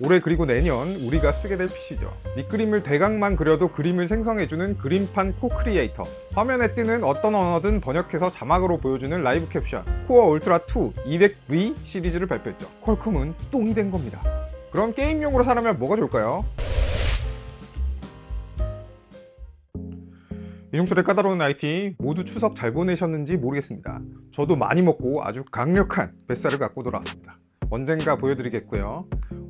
올해 그리고 내년 우리가 쓰게 될 PC죠. 밑그림을 대강만 그려도 그림을 생성해주는 그림판 코 크리에이터. 화면에 뜨는 어떤 언어든 번역해서 자막으로 보여주는 라이브 캡션. 코어 울트라 2 200V 시리즈를 발표했죠. 퀄컴은 똥이 된 겁니다. 그럼 게임용으로 사려면 뭐가 좋을까요? 이중철의 까다로운 IT 모두 추석 잘 보내셨는지 모르겠습니다. 저도 많이 먹고 아주 강력한 뱃살을 갖고 돌아왔습니다. 언젠가 보여드리겠고요.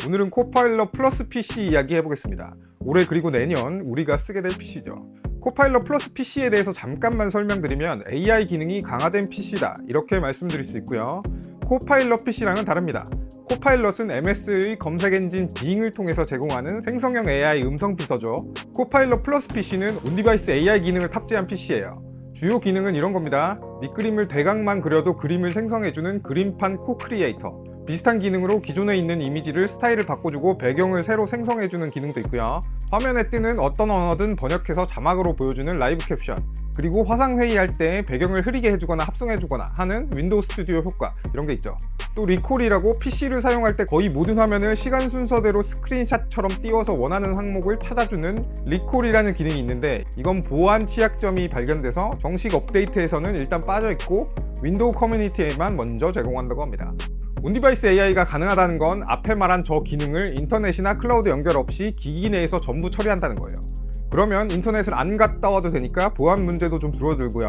오늘은 코파일럿 플러스 PC 이야기 해보겠습니다. 올해 그리고 내년 우리가 쓰게 될 PC죠. 코파일럿 플러스 PC에 대해서 잠깐만 설명드리면 AI 기능이 강화된 PC다 이렇게 말씀드릴 수 있고요. 코파일럿 PC랑은 다릅니다. 코파일럿은 MS의 검색 엔진 빙을 통해서 제공하는 생성형 AI 음성 비서죠. 코파일럿 플러스 PC는 온디바이스 AI 기능을 탑재한 PC예요. 주요 기능은 이런 겁니다. 밑그림을 대강만 그려도 그림을 생성해주는 그림판 코 크리에이터. 비슷한 기능으로 기존에 있는 이미지를 스타일을 바꿔주고 배경을 새로 생성해주는 기능도 있고요. 화면에 뜨는 어떤 언어든 번역해서 자막으로 보여주는 라이브 캡션. 그리고 화상 회의할 때 배경을 흐리게 해주거나 합성해주거나 하는 윈도우 스튜디오 효과 이런 게 있죠. 또 리콜이라고 PC를 사용할 때 거의 모든 화면을 시간 순서대로 스크린샷처럼 띄워서 원하는 항목을 찾아주는 리콜이라는 기능이 있는데 이건 보안 취약점이 발견돼서 정식 업데이트에서는 일단 빠져있고 윈도우 커뮤니티에만 먼저 제공한다고 합니다. 온디바이스 AI가 가능하다는 건 앞에 말한 저 기능을 인터넷이나 클라우드 연결 없이 기기 내에서 전부 처리한다는 거예요. 그러면 인터넷을 안 갔다 와도 되니까 보안 문제도 좀 줄어들고요.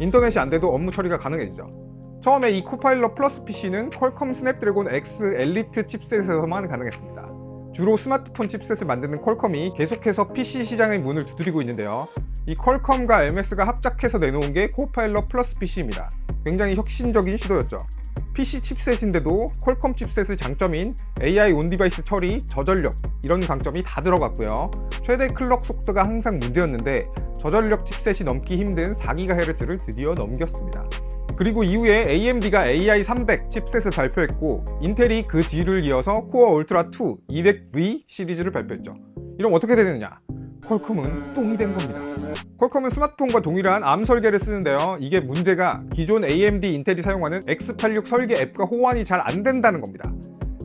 인터넷이 안 돼도 업무 처리가 가능해지죠. 처음에 이 코파일럿 플러스 PC는 퀄컴 스냅드래곤 X 엘리트 칩셋에서만 가능했습니다. 주로 스마트폰 칩셋을 만드는 퀄컴이 계속해서 PC 시장의 문을 두드리고 있는데요. 이 퀄컴과 MS가 합작해서 내놓은 게 코파일럿 플러스 PC입니다. 굉장히 혁신적인 시도였죠. PC 칩셋인데도 퀄컴 칩셋의 장점인 AI 온디바이스 처리, 저전력 이런 강점이 다 들어갔고요. 최대 클럭 속도가 항상 문제였는데 저전력 칩셋이 넘기 힘든 4GHz를 드디어 넘겼습니다. 그리고 이후에 AMD가 AI300 칩셋을 발표했고 인텔이 그 뒤를 이어서 코어 울트라 2 200V 시리즈를 발표했죠. 이럼 어떻게 되느냐? 퀄컴은 똥이 된 겁니다. 퀄컴은 스마트폰과 동일한 ARM 설계를 쓰는데요. 이게 문제가 기존 AMD 인텔이 사용하는 X86 설계 앱과 호환이 잘 안 된다는 겁니다.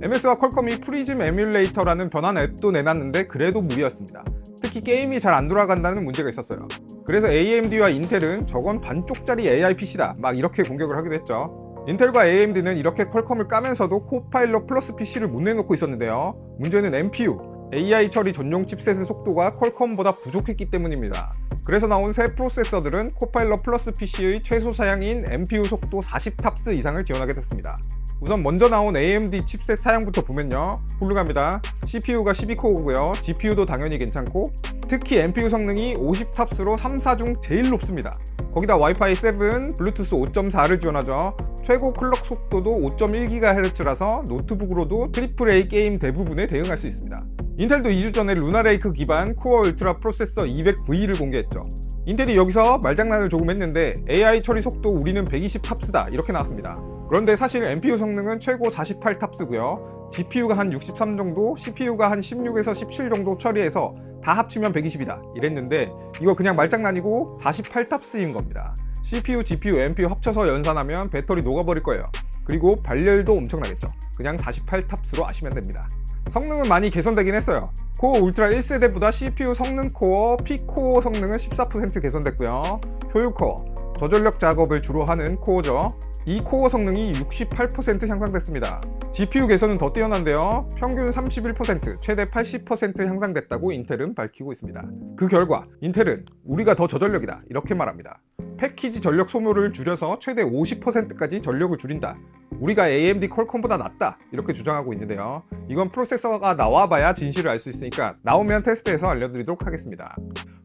MS와 퀄컴이 프리즘 에뮬레이터라는 변환 앱도 내놨는데 그래도 무리였습니다. 특히 게임이 잘 안 돌아간다는 문제가 있었어요. 그래서 AMD와 인텔은 저건 반쪽짜리 AI PC다 막 이렇게 공격을 하기도 했죠. 인텔과 AMD는 이렇게 퀄컴을 까면서도 코파일럿 플러스 PC를 못 내놓고 있었는데요. 문제는 NPU, AI 처리 전용 칩셋의 속도가 퀄컴보다 부족했기 때문입니다. 그래서 나온 새 프로세서들은 코파일럿 플러스 PC의 최소 사양인 NPU 속도 40탑스 이상을 지원하게 됐습니다. 우선 먼저 나온 AMD 칩셋 사양부터 보면요. 훌륭합니다. CPU가 12코어고요. GPU도 당연히 괜찮고 특히 NPU 성능이 50탑스로 3사 중 제일 높습니다. 거기다 와이파이 7, 블루투스 5.4를 지원하죠. 최고 클럭 속도도 5.1GHz라서 노트북으로도 AAA 게임 대부분에 대응할 수 있습니다. 인텔도 2주 전에 루나레이크 기반 코어 울트라 프로세서 200V를 공개했죠. 인텔이 여기서 말장난을 조금 했는데 AI 처리 속도 우리는 120 탑스다. 이렇게 나왔습니다 그런데 사실 NPU 성능은 최고 48탑스고요. GPU가 한 63 정도, CPU가 한 16에서 17 정도 처리해서 다 합치면 120이다 이랬는데 이거 그냥 말장난이고 48탑스인 겁니다. CPU, GPU, NPU 합쳐서 연산하면 배터리 녹아버릴 거예요. 그리고 발열도 엄청나겠죠. 그냥 48탑스로 아시면 됩니다. 성능은 많이 개선되긴 했어요. 코어 울트라 1세대보다 CPU 성능 코어, P코어 성능은 14% 개선됐고요. 효율 코어, 저전력 작업을 주로 하는 코어죠. 이 코어 성능이 68% 향상됐습니다. GPU 개선은 더 뛰어난데요. 평균 31%, 최대 80% 향상됐다고 인텔은 밝히고 있습니다. 그 결과 인텔은 우리가 더 저전력이다 이렇게 말합니다. 패키지 전력 소모를 줄여서 최대 50%까지 전력을 줄인다. 우리가 AMD 퀄컴보다 낫다 이렇게 주장하고 있는데요. 이건 프로세서가 나와봐야 진실을 알 수 있으니까 나오면 테스트해서 알려드리도록 하겠습니다.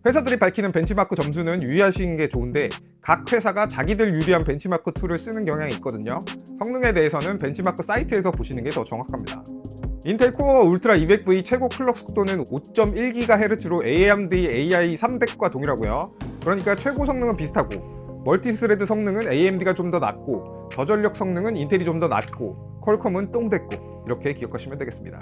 회사들이 밝히는 벤치마크 점수는 유의하시는 게 좋은데 각 회사가 자기들 유리한 벤치마크 툴을 쓰는 경향이 있거든요. 성능에 대해서는 벤치마크 사이트에서 보시는 게 더 정확합니다. 인텔 코어 울트라 200V 최고 클럭 속도는 5.1GHz로 AMD AI300과 동일하고요. 그러니까 최고 성능은 비슷하고 멀티스레드 성능은 AMD가 좀 더 낮고 저전력 성능은 인텔이 좀 더 낮고 퀄컴은 똥됐고 이렇게 기억하시면 되겠습니다.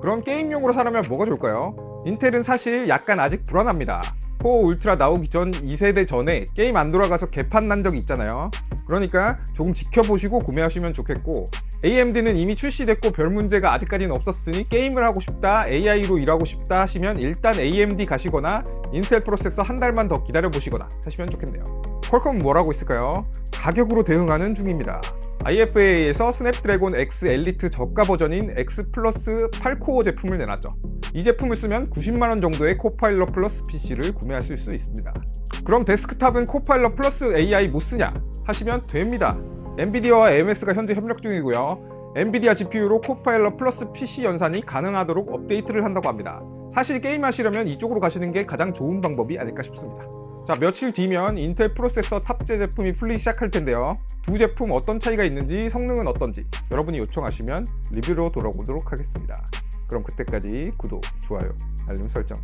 그럼 게임용으로 사려면 뭐가 좋을까요? 인텔은 사실 약간 아직 불안합니다. 코어 울트라 나오기 전 2세대 전에 게임 안 돌아가서 개판 난 적이 있잖아요. 그러니까 조금 지켜보시고 구매하시면 좋겠고 AMD는 이미 출시됐고 별 문제가 아직까지는 없었으니 게임을 하고 싶다, AI로 일하고 싶다 하시면 일단 AMD 가시거나 인텔 프로세서 한 달만 더 기다려 보시거나 하시면 좋겠네요. 퀄컴은 뭐라고 있을까요? 가격으로 대응하는 중입니다. IFA에서 스냅드래곤 X 엘리트 저가 버전인 X 플러스 8코어 제품을 내놨죠. 이 제품을 쓰면 90만원 정도의 코파일럿 플러스 PC를 구매하실 수 있습니다. 그럼 데스크탑은 코파일럿 플러스 AI 못 쓰냐? 하시면 됩니다. 엔비디아와 AMS가 현재 협력 중이고요. 엔비디아 GPU로 코파일럿 플러스 PC 연산이 가능하도록 업데이트를 한다고 합니다. 사실 게임하시려면 이쪽으로 가시는 게 가장 좋은 방법이 아닐까 싶습니다. 자, 며칠 뒤면 인텔 프로세서 탑재 제품이 풀리기 시작할 텐데요. 두 제품 어떤 차이가 있는지, 성능은 어떤지 여러분이 요청하시면 리뷰로 돌아오도록 하겠습니다. 그럼 그때까지 구독, 좋아요, 알림 설정